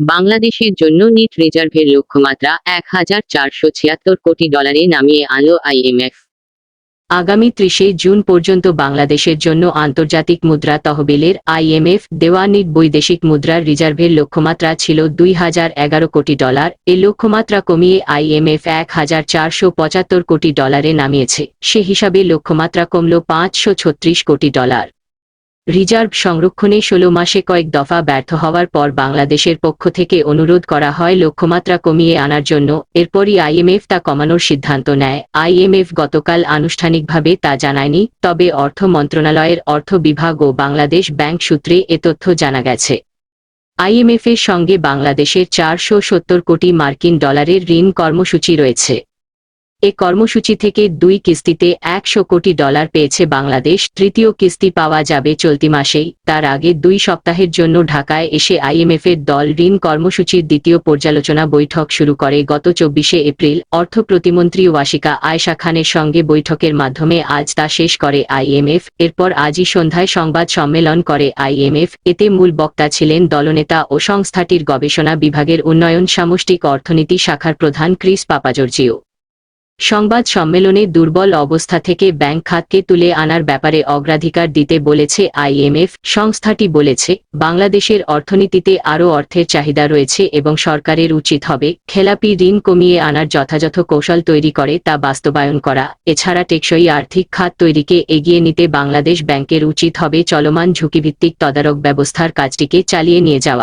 বাংলাদেশের জন্য নিট রিজার্ভের লক্ষ্যমাত্রা এক হাজার চারশো ছিয়াত্তর কোটি ডলারে নামিয়ে আনলো আইএমএফ। আগামী ত্রিশে জুন পর্যন্ত বাংলাদেশের জন্য আন্তর্জাতিক মুদ্রা তহবিলের আইএমএফ দেওয়া নিট বৈদেশিক মুদ্রার রিজার্ভের লক্ষ্যমাত্রা ছিল দুই হাজার এগারো কোটি ডলার। এ লক্ষ্যমাত্রা কমিয়ে আইএমএফ এক হাজার চারশো পঁচাত্তর কোটি ডলারে নামিয়েছে। সে হিসাবে লক্ষ্যমাত্রা কমল পাঁচশো ছত্রিশ কোটি ডলার। রিজার্ভ সংরক্ষণে ষোলো মাসে কয়েক দফা ব্যর্থ হওয়ার পর বাংলাদেশের পক্ষ থেকে অনুরোধ করা হয় লক্ষ্যমাত্রা কমিয়ে আনার জন্য। এরপরই আইএমএফ তা কমানোর সিদ্ধান্ত নেয়। আইএমএফ গতকাল আনুষ্ঠানিকভাবে তা জানায়নি, তবে অর্থ মন্ত্রণালয়ের অর্থ বিভাগ ও বাংলাদেশ ব্যাংক সূত্রে এ তথ্য জানা গেছে। আইএমএফ এর সঙ্গে বাংলাদেশের চারশো সত্তর কোটি মার্কিন ডলারের ঋণ কর্মসূচি রয়েছে। এ কর্মসূচি থেকে দুই কিস্তিতে একশো কোটি ডলার পেয়েছে বাংলাদেশ। তৃতীয় কিস্তি পাওয়া যাবে চলতি মাসেই। তার আগে দুই সপ্তাহের জন্য ঢাকায় এসে আইএমএফ এর দল ঋণ কর্মসূচির দ্বিতীয় পর্যালোচনা বৈঠক শুরু করে। গত চব্বিশে এপ্রিল অর্থ প্রতিমন্ত্রী ওয়াশিকা আয়শা খানের সঙ্গে বৈঠকের মাধ্যমে আজ তা শেষ করে আইএমএফ এরপর আজই সন্ধ্যায় সংবাদ সম্মেলন করে আইএমএফ এতে মূল বক্তা ছিলেন দলনেতা ও সংস্থাটির গবেষণা বিভাগের উন্নয়ন সামষ্টিক অর্থনীতি শাখার প্রধান ক্রিস পাপাজর্জিও। সংবাদ সম্মেলনে দুর্বল অবস্থা থেকে ব্যাংক খাতকে তুলে আনার ব্যাপারে অগ্রাধিকার দিতে বলেছে আইএমএফ সংস্থাটি বলেছে, বাংলাদেশের অর্থনীতিতে আরও অর্থের চাহিদা রয়েছে এবং সরকারের উচিত হবে খেলাপি ঋণ কমিয়ে আনার যথাযথ কৌশল তৈরি করে তা বাস্তবায়ন করা। এছাড়া টেকসই আর্থিক খাত তৈরিকে এগিয়ে নিতে বাংলাদেশ ব্যাংকের উচিত হবে চলমান ঝুঁকিভিত্তিক তদারক ব্যবস্থার কাজটিকে চালিয়ে নিয়ে যাওয়া।